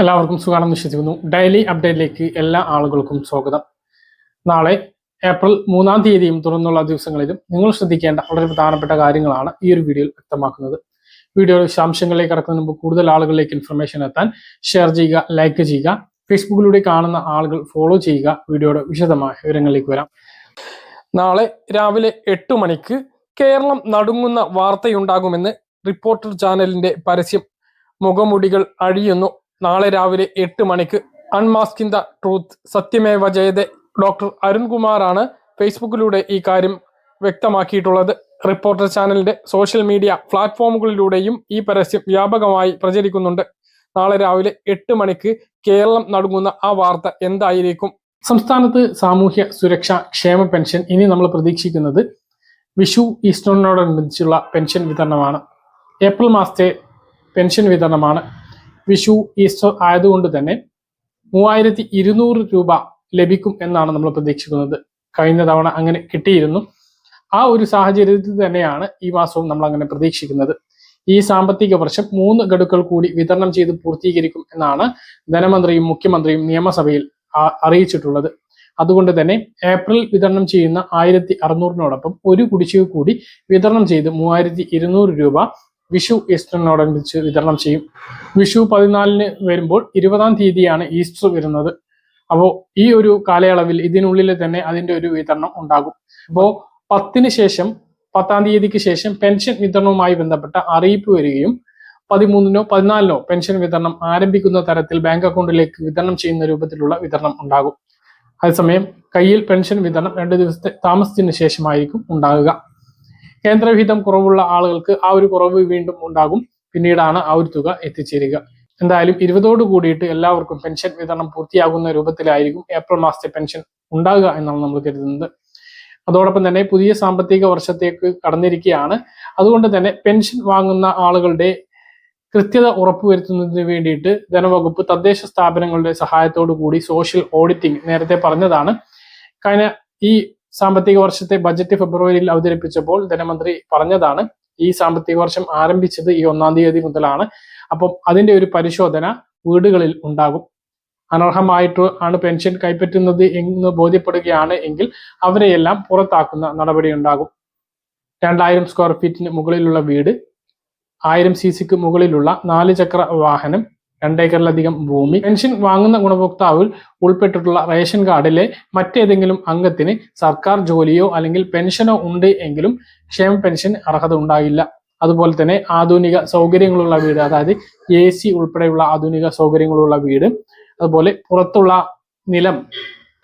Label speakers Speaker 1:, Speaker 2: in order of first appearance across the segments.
Speaker 1: എല്ലാവർക്കും സുഖമാണെന്ന് വിശ്വസിക്കുന്നു. ഡെയിലി അപ്ഡേറ്റിലേക്ക് എല്ലാ ആളുകൾക്കും സ്വാഗതം. നാളെ ഏപ്രിൽ മൂന്നാം തീയതിയും തുടർന്നുള്ള ദിവസങ്ങളിലും നിങ്ങൾ ശ്രദ്ധിക്കേണ്ട വളരെ പ്രധാനപ്പെട്ട കാര്യങ്ങളാണ് ഈ ഒരു വീഡിയോയിൽ വ്യക്തമാക്കുന്നത്. വീഡിയോയുടെ വിശദാംശങ്ങളിലേക്ക് കടക്കുന്നതിന് മുമ്പ് കൂടുതൽ ആളുകളിലേക്ക് ഇൻഫർമേഷൻ എത്താൻ ഷെയർ ചെയ്യുക ലൈക്ക് ചെയ്യുക ഫേസ്ബുക്കിലൂടെ കാണുന്ന ആളുകൾ ഫോളോ ചെയ്യുക വീഡിയോയുടെ വിശദമായ വിവരങ്ങളിലേക്ക് വരാം. നാളെ രാവിലെ എട്ട് മണിക്ക് കേരളം നടുങ്ങുന്ന വാർത്തയുണ്ടാകുമെന്ന് റിപ്പോർട്ടർ ചാനലിന്റെ പരസ്യം. മുഖമുടികൾ അഴിയുന്നു. നാളെ രാവിലെ എട്ട് മണിക്ക് unmasking the truth Satyameva Jayate. Doctor അരുൺകുമാറാണ് ഫേസ്ബുക്കിലൂടെ ഈ കാര്യം വ്യക്തമാക്കിയിട്ടുള്ളത്. റിപ്പോർട്ടർ ചാനലിന്റെ സോഷ്യൽ മീഡിയ പ്ലാറ്റ്ഫോമുകളിലൂടെയും ഈ പരസ്യം വ്യാപകമായി പ്രചരിക്കുന്നുണ്ട്. നാളെ രാവിലെ എട്ട് മണിക്ക് കേരളം നടുങ്ങുന്ന ആ വാർത്ത എന്തായിരിക്കും? സംസ്ഥാനത്ത് സാമൂഹ്യ സുരക്ഷ ക്ഷേമ പെൻഷൻ ഇനി നമ്മൾ പ്രതീക്ഷിക്കുന്നത് വിഷു ഈസ്റ്ററിനോടനുബന്ധിച്ചുള്ള പെൻഷൻ വിതരണമാണ്. ഏപ്രിൽ മാസത്തെ പെൻഷൻ വിതരണമാണ്. വിഷു ഈസ്റ്റർ ആയതുകൊണ്ട് തന്നെ മൂവായിരത്തി ഇരുന്നൂറ് രൂപ ലഭിക്കും എന്നാണ് നമ്മൾ പ്രതീക്ഷിക്കുന്നത്. കഴിഞ്ഞ തവണ അങ്ങനെ കിട്ടിയിരുന്നു. ആ ഒരു സാഹചര്യത്തിൽ തന്നെയാണ് ഈ മാസവും നമ്മൾ അങ്ങനെ പ്രതീക്ഷിക്കുന്നത്. ഈ സാമ്പത്തിക വർഷം മൂന്ന് ഗഡുക്കൾ കൂടി വിതരണം ചെയ്ത് പൂർത്തീകരിക്കും എന്നാണ് ധനമന്ത്രിയും മുഖ്യമന്ത്രിയും നിയമസഭയിൽ അറിയിച്ചിട്ടുള്ളത്. അതുകൊണ്ട് തന്നെ ഏപ്രിൽ വിതരണം ചെയ്യുന്ന ആയിരത്തി അറുന്നൂറിനോടൊപ്പം ഒരു കുടിശ്ശിക കൂടി വിതരണം ചെയ്ത് മൂവായിരത്തി ഇരുന്നൂറ് രൂപ വിഷു ഈസ്റ്ററിനോടനുബന്ധിച്ച് വിതരണം ചെയ്യും. വിഷു പതിനാലിന് വരുമ്പോൾ ഇരുപതാം തീയതിയാണ് ഈസ്റ്റർ വരുന്നത്. അപ്പോൾ ഈ ഒരു കാലയളവിൽ ഇതിനുള്ളിൽ തന്നെ അതിന്റെ ഒരു വിതരണം ഉണ്ടാകും. അപ്പോൾ പത്തിന് ശേഷം പത്താം തീയതിക്ക് ശേഷം പെൻഷൻ വിതരണവുമായി ബന്ധപ്പെട്ട അറിയിപ്പ് വരികയും പതിമൂന്നിനോ പതിനാലിനോ പെൻഷൻ വിതരണം ആരംഭിക്കുന്ന തരത്തിൽ ബാങ്ക് അക്കൗണ്ടിലേക്ക് വിതരണം ചെയ്യുന്ന രൂപത്തിലുള്ള വിതരണം ഉണ്ടാകും. അതേസമയം കയ്യിൽ പെൻഷൻ വിതരണം രണ്ട് ദിവസത്തെ താമസത്തിന് ശേഷമായിരിക്കും ഉണ്ടാകുക. കേന്ദ്രവിഹിതം കുറവുള്ള ആളുകൾക്ക് ആ ഒരു കുറവ് വീണ്ടും ഉണ്ടാകും. പിന്നീടാണ് ആ ഒരു തുക എത്തിച്ചേരുക. എന്തായാലും ഇരുപതോട് കൂടിയിട്ട് എല്ലാവർക്കും പെൻഷൻ വിതരണം പൂർത്തിയാകുന്ന രൂപത്തിലായിരിക്കും ഏപ്രിൽ മാസത്തെ പെൻഷൻ ഉണ്ടാകുക എന്നാണ് നമ്മൾ കരുതുന്നത്. അതോടൊപ്പം തന്നെ പുതിയ സാമ്പത്തിക വർഷത്തേക്ക് കടന്നിരിക്കുകയാണ്. അതുകൊണ്ട് തന്നെ പെൻഷൻ വാങ്ങുന്ന ആളുകളുടെ കൃത്യത ഉറപ്പുവരുത്തുന്നതിന് വേണ്ടിയിട്ട് ധനവകുപ്പ് തദ്ദേശ സ്ഥാപനങ്ങളുടെ സഹായത്തോടു കൂടി സോഷ്യൽ ഓഡിറ്റിംഗ് നേരത്തെ പറഞ്ഞതാണ്. കഴിഞ്ഞ ഈ സാമ്പത്തിക വർഷത്തെ ബജറ്റ് ഫെബ്രുവരിയിൽ അവതരിപ്പിച്ചപ്പോൾ ധനമന്ത്രി പറഞ്ഞതാണ് ഈ സാമ്പത്തിക വർഷം ആരംഭിച്ചത് ഈ ഒന്നാം തീയതി മുതലാണ്. അപ്പം അതിന്റെ ഒരു പരിശോധന വീടുകളിൽ ഉണ്ടാകും. അനർഹമായിട്ട് ആണ് പെൻഷൻ കൈപ്പറ്റുന്നത് എന്ന് ബോധ്യപ്പെടുകയാണ് എങ്കിൽ അവരെയെല്ലാം പുറത്താക്കുന്ന നടപടി ഉണ്ടാകും. രണ്ടായിരം സ്ക്വയർ ഫീറ്റിന് മുകളിലുള്ള വീട് ആയിരം സി സിക്ക് മുകളിലുള്ള നാല് ചക്ര വാഹനം രണ്ടേക്കറിലധികം ഭൂമി. പെൻഷൻ വാങ്ങുന്ന ഗുണഭോക്താവിൽ ഉൾപ്പെട്ടിട്ടുള്ള റേഷൻ കാർഡിലെ മറ്റേതെങ്കിലും അംഗത്തിന് സർക്കാർ ജോലിയോ അല്ലെങ്കിൽ പെൻഷനോ ഉണ്ട് എങ്കിലും ക്ഷേമ പെൻഷൻ അർഹത ഉണ്ടാകില്ല അതുപോലെ തന്നെ ആധുനിക സൗകര്യങ്ങളുള്ള വീട് അതായത് എ സി ഉൾപ്പെടെയുള്ള ആധുനിക സൗകര്യങ്ങളുള്ള വീട് അതുപോലെ പുറത്തുള്ള നിലം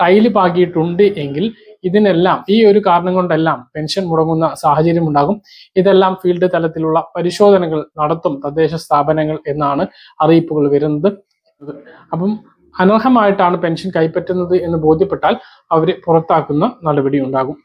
Speaker 1: ടൈൽ പാകിയിട്ടുണ്ട് എങ്കിൽ ഇതിനെല്ലാം ഈ ഒരു കാരണം കൊണ്ടെല്ലാം പെൻഷൻ മുടങ്ങുന്ന സാഹചര്യം ഉണ്ടാകും. ഇതെല്ലാം ഫീൽഡ് തലത്തിലുള്ള പരിശോധനകൾ നടത്തും തദ്ദേശ സ്ഥാപനങ്ങൾ എന്നാണ് അറിയിപ്പുകൾ വരുന്നത്. അപ്പം അനർഹമായിട്ടാണ് പെൻഷൻ കൈപ്പറ്റുന്നത് എന്ന് ബോധ്യപ്പെട്ടാൽ അവരെ പുറത്താക്കുന്ന നടപടി ഉണ്ടാകും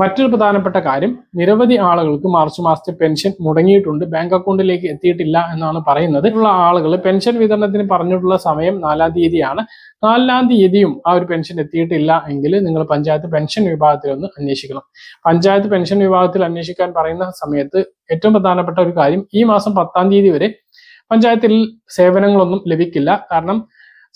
Speaker 1: മറ്റൊരു പ്രധാനപ്പെട്ട കാര്യം നിരവധി ആളുകൾക്ക് മാർച്ച് മാസത്തെ പെൻഷൻ മുടങ്ങിയിട്ടുണ്ട്. ബാങ്ക് അക്കൗണ്ടിലേക്ക് എത്തിയിട്ടില്ല എന്നാണ് പറയുന്നത്. ഉള്ള ആളുകൾ പെൻഷൻ വിതരണത്തിന് പറഞ്ഞിട്ടുള്ള സമയം നാലാം തീയതിയാണ്. നാലാം തീയതിയും ആ ഒരു പെൻഷൻ എത്തിയിട്ടില്ല എങ്കിൽ നിങ്ങൾ പഞ്ചായത്ത് പെൻഷൻ വിഭാഗത്തിൽ ഒന്ന് അന്വേഷിക്കണം. പഞ്ചായത്ത് പെൻഷൻ വിഭാഗത്തിൽ അന്വേഷിക്കാൻ പറയുന്ന സമയത്ത് ഏറ്റവും പ്രധാനപ്പെട്ട ഒരു കാര്യം ഈ മാസം പത്താം തീയതി വരെ പഞ്ചായത്തിൽ സേവനങ്ങളൊന്നും ലഭിക്കില്ല. കാരണം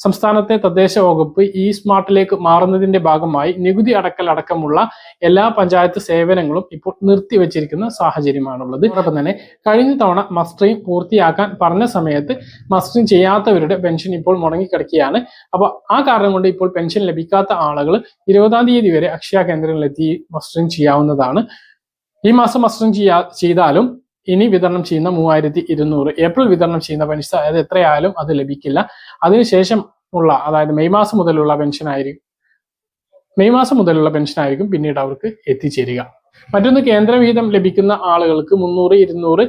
Speaker 1: സംസ്ഥാനത്തെ തദ്ദേശ വകുപ്പ് ഇ സ്മാർട്ടിലേക്ക് മാറുന്നതിന്റെ ഭാഗമായി നികുതി അടക്കൽ അടക്കമുള്ള എല്ലാ പഞ്ചായത്ത് സേവനങ്ങളും ഇപ്പോൾ നിർത്തിവെച്ചിരിക്കുന്ന സാഹചര്യമാണുള്ളത്. അതോടൊപ്പം തന്നെ കഴിഞ്ഞ തവണ മസ്റ്ററിംഗ് പൂർത്തിയാക്കാൻ പറഞ്ഞ സമയത്ത് മസ്റ്ററിംഗ് ചെയ്യാത്തവരുടെ പെൻഷൻ ഇപ്പോൾ മുടങ്ങിക്കിടക്കുകയാണ്. അപ്പോൾ ആ കാരണം കൊണ്ട് ഇപ്പോൾ പെൻഷൻ ലഭിക്കാത്ത ആളുകൾ ഇരുപതാം തീയതി വരെ അക്ഷയ കേന്ദ്രങ്ങളിലെത്തി മസ്റ്ററിംഗ് ചെയ്യാവുന്നതാണ്. ഈ മാസം മസ്റ്ററിംഗ് ചെയ്യാ ചെയ്താലും ഇനി വിതരണം ചെയ്യുന്ന മൂവായിരത്തി ഇരുന്നൂറ്. ഏപ്രിൽ വിതരണം ചെയ്യുന്ന പെൻഷൻ അതായത് എത്രയായാലും അത് ലഭിക്കില്ല. അതിനുശേഷം ഉള്ള അതായത് മെയ് മാസം മുതലുള്ള പെൻഷൻ ആയിരിക്കും മെയ് മാസം മുതലുള്ള പെൻഷൻ ആയിരിക്കും പിന്നീട് അവർക്ക് എത്തിച്ചേരുക. മറ്റൊന്ന് കേന്ദ്രവിഹിതം ലഭിക്കുന്ന ആളുകൾക്ക് മുന്നൂറ് ഇരുന്നൂറ്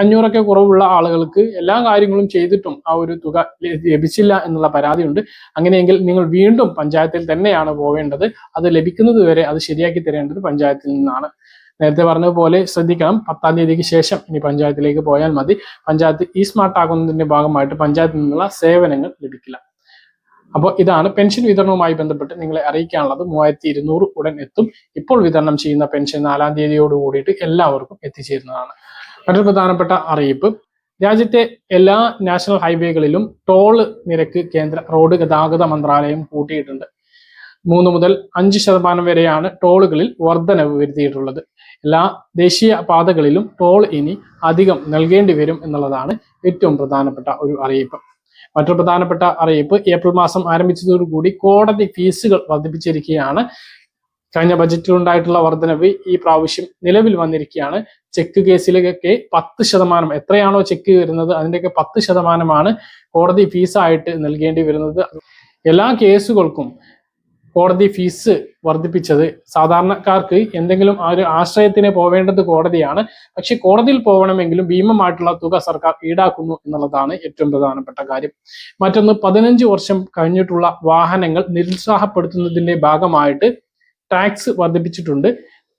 Speaker 1: അഞ്ഞൂറൊക്കെ കുറവുള്ള ആളുകൾക്ക് എല്ലാ കാര്യങ്ങളും ചെയ്തിട്ടും ആ ഒരു തുക ലഭിച്ചില്ല എന്നുള്ള പരാതിയുണ്ട്. അങ്ങനെയെങ്കിൽ നിങ്ങൾ വീണ്ടും പഞ്ചായത്തിൽ തന്നെയാണ് പോവേണ്ടത്. അത് ലഭിക്കുന്നത് വരെ അത് ശരിയാക്കി തരേണ്ടത് പഞ്ചായത്തിൽ നിന്നാണ്. നേരത്തെ പറഞ്ഞതുപോലെ ശ്രദ്ധിക്കണം. പത്താം തീയതിക്ക് ശേഷം ഇനി പഞ്ചായത്തിലേക്ക് പോയാൽ മതി. പഞ്ചായത്ത് ഈ സ്മാർട്ട് ആകുന്നതിന്റെ ഭാഗമായിട്ട് പഞ്ചായത്തിൽ നിന്നുള്ള സേവനങ്ങൾ ലഭിക്കില്ല. അപ്പോൾ ഇതാണ് പെൻഷൻ വിതരണവുമായി ബന്ധപ്പെട്ട് നിങ്ങളെ അറിയിക്കാനുള്ളത്. മൂവായിരത്തി ഇരുന്നൂറ് ഉടൻ എത്തും. ഇപ്പോൾ വിതരണം ചെയ്യുന്ന പെൻഷൻ നാലാം തീയതിയോട് കൂടിയിട്ട് എല്ലാവർക്കും എത്തിച്ചേരുന്നതാണ്. മറ്റൊരു പ്രധാനപ്പെട്ട അറിയിപ്പ്. രാജ്യത്തെ എല്ലാ നാഷണൽ ഹൈവേകളിലും ടോൾ നിരക്ക് കേന്ദ്ര റോഡ് ഗതാഗത മന്ത്രാലയം കൂട്ടിയിട്ടുണ്ട്. മൂന്ന് മുതൽ അഞ്ച് ശതമാനം വരെയാണ് ടോളുകളിൽ വർധനവ് വരുത്തിയിട്ടുള്ളത്. എല്ലാ ദേശീയ പാതകളിലും ടോൾ ഇനി അധികം നൽകേണ്ടി വരും എന്നുള്ളതാണ് ഏറ്റവും പ്രധാനപ്പെട്ട ഒരു അറിയിപ്പ്. മറ്റൊരു പ്രധാനപ്പെട്ട അറിയിപ്പ് ഏപ്രിൽ മാസം ആരംഭിച്ചതോടുകൂടി കോടതി ഫീസുകൾ വർദ്ധിപ്പിച്ചിരിക്കുകയാണ്. കഴിഞ്ഞ ബജറ്റിൽ ഉണ്ടായിട്ടുള്ള വർധനവ് ഈ പ്രാവശ്യം നിലവിൽ വന്നിരിക്കുകയാണ്. ചെക്ക് കേസിലൊക്കെ പത്ത് ശതമാനം എത്രയാണോ ചെക്ക് വരുന്നത് അതിന്റെയൊക്കെ പത്ത് ശതമാനമാണ് കോടതി ഫീസായിട്ട് നൽകേണ്ടി വരുന്നത്. എല്ലാ കേസുകൾക്കും കോടതി ഫീസ് വർദ്ധിപ്പിച്ചത്. സാധാരണക്കാർക്ക് എന്തെങ്കിലും ആ ഒരു ആശ്രയത്തിന് പോവേണ്ടത് കോടതിയാണ്. പക്ഷെ കോടതിയിൽ പോകണമെങ്കിലും ഭീമമായിട്ടുള്ള തുക സർക്കാർ ഈടാക്കുന്നു എന്നുള്ളതാണ് ഏറ്റവും പ്രധാനപ്പെട്ട കാര്യം. മറ്റൊന്ന് പതിനഞ്ച് വർഷം കഴിഞ്ഞിട്ടുള്ള വാഹനങ്ങൾ നിരുത്സാഹപ്പെടുത്തുന്നതിന്റെ ഭാഗമായിട്ട് ടാക്സ് വർദ്ധിപ്പിച്ചിട്ടുണ്ട്.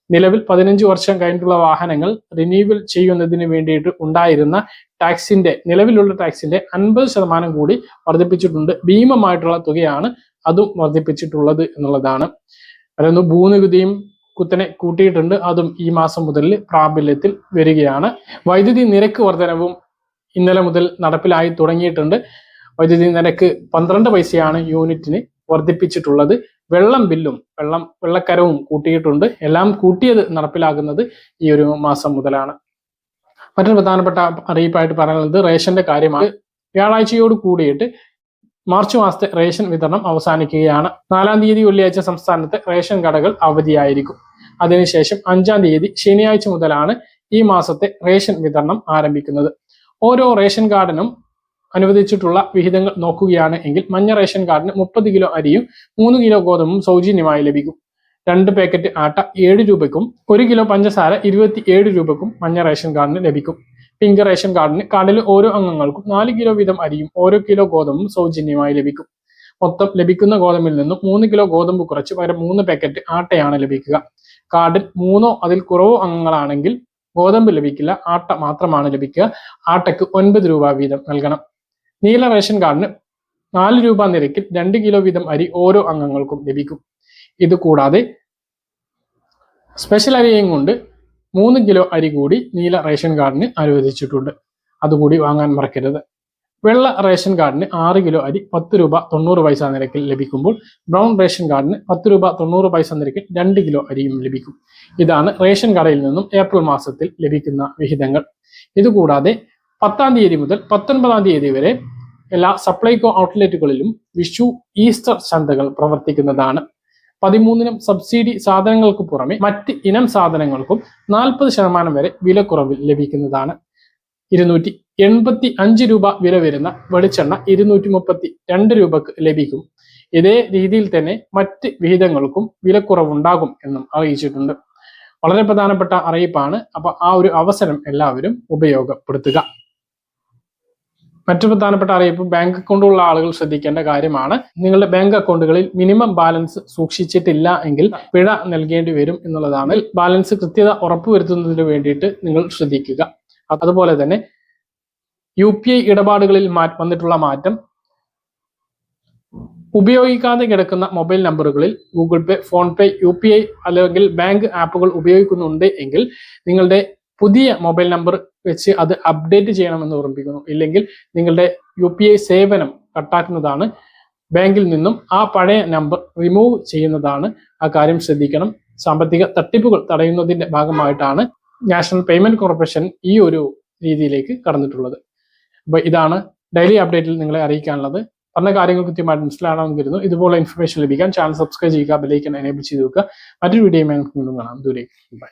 Speaker 1: നിലവിൽ പതിനഞ്ച് വർഷം കഴിഞ്ഞിട്ടുള്ള വാഹനങ്ങൾ റിന്യൂവൽ ചെയ്യുന്നതിന് വേണ്ടിയിട്ട് ഉണ്ടായിരുന്ന ടാക്സിന്റെ നിലവിലുള്ള ടാക്സിന്റെ അൻപത് ശതമാനം കൂടി വർദ്ധിപ്പിച്ചിട്ടുണ്ട്. ഭീമമായിട്ടുള്ള തുകയാണ് അതും വർദ്ധിപ്പിച്ചിട്ടുള്ളത് എന്നുള്ളതാണ്. അതായത് ഭൂനികുതിയും കുത്തനെ കൂട്ടിയിട്ടുണ്ട്. അതും ഈ മാസം മുതൽ പ്രാബല്യത്തിൽ വരികയാണ്. വൈദ്യുതി നിരക്ക് വർധനവും ഇന്നലെ മുതൽ നടപ്പിലായി തുടങ്ങിയിട്ടുണ്ട്. വൈദ്യുതി നിരക്ക് പന്ത്രണ്ട് പൈസയാണ് യൂണിറ്റിന് വർദ്ധിപ്പിച്ചിട്ടുള്ളത്. വെള്ളം ബില്ലും വെള്ളം വെള്ളക്കരവും കൂട്ടിയിട്ടുണ്ട്. എല്ലാം കൂട്ടിയത് നടപ്പിലാകുന്നത് ഈ ഒരു മാസം മുതലാണ്. മറ്റൊരു പ്രധാനപ്പെട്ട അറിയിപ്പായിട്ട് പറയുന്നത് റേഷന്റെ കാര്യമാണ്. വ്യാഴാഴ്ചയോട് കൂടിയിട്ട് മാർച്ച് മാസത്തെ റേഷൻ വിതരണം അവസാനിക്കുകയാണ്. നാലാം തീയതി വെള്ളിയാഴ്ച സംസ്ഥാനത്ത് റേഷൻ കടകൾ അവധിയായിരിക്കും. അതിനുശേഷം അഞ്ചാം തീയതി ശനിയാഴ്ച മുതലാണ് ഈ മാസത്തെ റേഷൻ വിതരണം ആരംഭിക്കുന്നത്. ഓരോ റേഷൻ കാർഡിനും അനുവദിച്ചിട്ടുള്ള വിഹിതങ്ങൾ നോക്കുകയാണ് എങ്കിൽ മഞ്ഞ റേഷൻ കാർഡിന് മുപ്പത് കിലോ അരിയും മൂന്ന് കിലോ ഗോതമ്പും സൗജന്യമായി ലഭിക്കും. രണ്ട് പാക്കറ്റ് ആട്ട ഏഴ് രൂപയ്ക്കും ഒരു കിലോ പഞ്ചസാര ഇരുപത്തി ഏഴ് രൂപയ്ക്കും മഞ്ഞ റേഷൻ കാർഡിന് ലഭിക്കും. പിങ്ക് റേഷൻ കാർഡിന് കാർഡിലെ ഓരോ അംഗങ്ങൾക്കും നാല് കിലോ വീതം അരിയും ഓരോ കിലോ ഗോതമ്പും സൗജന്യമായി ലഭിക്കും. മൊത്തം ലഭിക്കുന്ന ഗോതമ്പിൽ നിന്നും മൂന്ന് കിലോ ഗോതമ്പ് കുറച്ച് പകരം മൂന്ന് പാക്കറ്റ് ആട്ടയാണ് ലഭിക്കുക. കാർഡിൽ മൂന്നോ അതിൽ കുറവോ അംഗങ്ങളാണെങ്കിൽ ഗോതമ്പ് ലഭിക്കില്ല ആട്ട മാത്രമാണ് ലഭിക്കുക. ആട്ടയ്ക്ക് ഒൻപത് രൂപ വീതം നൽകണം. നീല റേഷൻ കാർഡിന് നാല് രൂപ നിരക്കിൽ രണ്ട് കിലോ വീതം അരി ഓരോ അംഗങ്ങൾക്കും ലഭിക്കും. ഇത് കൂടാതെ സ്പെഷ്യൽ അരിയും കൊണ്ട് മൂന്ന് കിലോ അരി കൂടി നീല റേഷൻ കാർഡിന് അനുവദിച്ചിട്ടുണ്ട്. അതുകൂടി വാങ്ങാൻ മറക്കരുത്. വെള്ള റേഷൻ കാർഡിന് ആറ് കിലോ അരി പത്ത് രൂപ തൊണ്ണൂറ് പൈസ നിരക്കിൽ ലഭിക്കുമ്പോൾ ബ്രൗൺ റേഷൻ കാർഡിന് പത്ത് രൂപ തൊണ്ണൂറ് പൈസ നിരക്കിൽ രണ്ട് കിലോ അരിയും ലഭിക്കും. ഇതാണ് റേഷൻ കടയിൽ നിന്നും ഏപ്രിൽ മാസത്തിൽ ലഭിക്കുന്ന വിഹിതങ്ങൾ. ഇതുകൂടാതെ പത്താം തീയതി മുതൽ പത്തൊൻപതാം തീയതി വരെ എല്ലാ സപ്ലൈകോ ഔട്ട്ലെറ്റുകളിലും വിഷു ഈസ്റ്റർ ചന്തകൾ പ്രവർത്തിക്കുന്നതാണ്. പതിമൂന്നിനം സബ്സിഡി സാധനങ്ങൾക്ക് പുറമെ മറ്റ് ഇനം സാധനങ്ങൾക്കും നാൽപ്പത് ശതമാനം വരെ വിലക്കുറവിൽ ലഭിക്കുന്നതാണ്. ഇരുന്നൂറ്റി എൺപത്തി അഞ്ച് രൂപ വില വരുന്ന വെളിച്ചെണ്ണ ഇരുന്നൂറ്റി മുപ്പത്തി രണ്ട് രൂപക്ക് ലഭിക്കും. ഇതേ രീതിയിൽ തന്നെ മറ്റ് വിഹിതങ്ങൾക്കും വിലക്കുറവുണ്ടാകും എന്നും അറിയിച്ചിട്ടുണ്ട്. വളരെ പ്രധാനപ്പെട്ട അറിയിപ്പാണ്. അപ്പൊ ആ ഒരു അവസരം എല്ലാവരും ഉപയോഗപ്പെടുത്തുക. മറ്റു പ്രധാനപ്പെട്ട അറിയിപ്പ് ബാങ്ക് അക്കൗണ്ടുള്ള ആളുകൾ ശ്രദ്ധിക്കേണ്ട കാര്യമാണ്. നിങ്ങളുടെ ബാങ്ക് അക്കൗണ്ടുകളിൽ മിനിമം ബാലൻസ് സൂക്ഷിച്ചിട്ടില്ല എങ്കിൽ പിഴ നൽകേണ്ടി വരും എന്നുള്ളതാണ്. ബാലൻസ് കൃത്യത ഉറപ്പുവരുത്തുന്നതിന് വേണ്ടിയിട്ട് നിങ്ങൾ ശ്രദ്ധിക്കുക. അതുപോലെ തന്നെ യു പി ഐ ഇടപാടുകളിൽ വന്നിട്ടുള്ള മാറ്റം. ഉപയോഗിക്കാതെ കിടക്കുന്ന മൊബൈൽ നമ്പറുകളിൽ Google Pay PhonePe U P I അല്ലെങ്കിൽ ബാങ്ക് ആപ്പുകൾ ഉപയോഗിക്കുന്നുണ്ട് എങ്കിൽ നിങ്ങളുടെ പുതിയ മൊബൈൽ നമ്പർ വെച്ച് അത് അപ്ഡേറ്റ് ചെയ്യണമെന്ന് ഓർമ്മിപ്പിക്കുന്നു. ഇല്ലെങ്കിൽ നിങ്ങളുടെ യു പി ഐ സേവനം കട്ടാക്കുന്നതാണ്. ബാങ്കിൽ നിന്നും ആ പഴയ നമ്പർ റിമൂവ് ചെയ്യുന്നതാണ് ആ കാര്യം ശ്രദ്ധിക്കണം. സാമ്പത്തിക തട്ടിപ്പുകൾ തടയുന്നതിന്റെ ഭാഗമായിട്ടാണ് നാഷണൽ പേയ്മെന്റ് കോർപ്പറേഷൻ ഈ ഒരു രീതിയിലേക്ക് കടന്നിട്ടുള്ളത്. അപ്പോൾ ഇതാണ് ഡെയിലി അപ്ഡേറ്റിൽ നിങ്ങളെ അറിയിക്കാനുള്ളത്. പറഞ്ഞ കാര്യങ്ങൾ കൃത്യമായിട്ട് മനസ്സിലാണെന്ന് കരുതുന്നു. ഇതുപോലെ ഇൻഫർമേഷൻ ലഭിക്കാൻ ചാനൽ സബ്സ്ക്രൈബ് ചെയ്യുക ബെലൈക്കൻ എനേബിൾ ചെയ്ത് വെക്കുക. മറ്റൊരു വീഡിയോ കാണാം. ദൂരേക്ക് ബൈ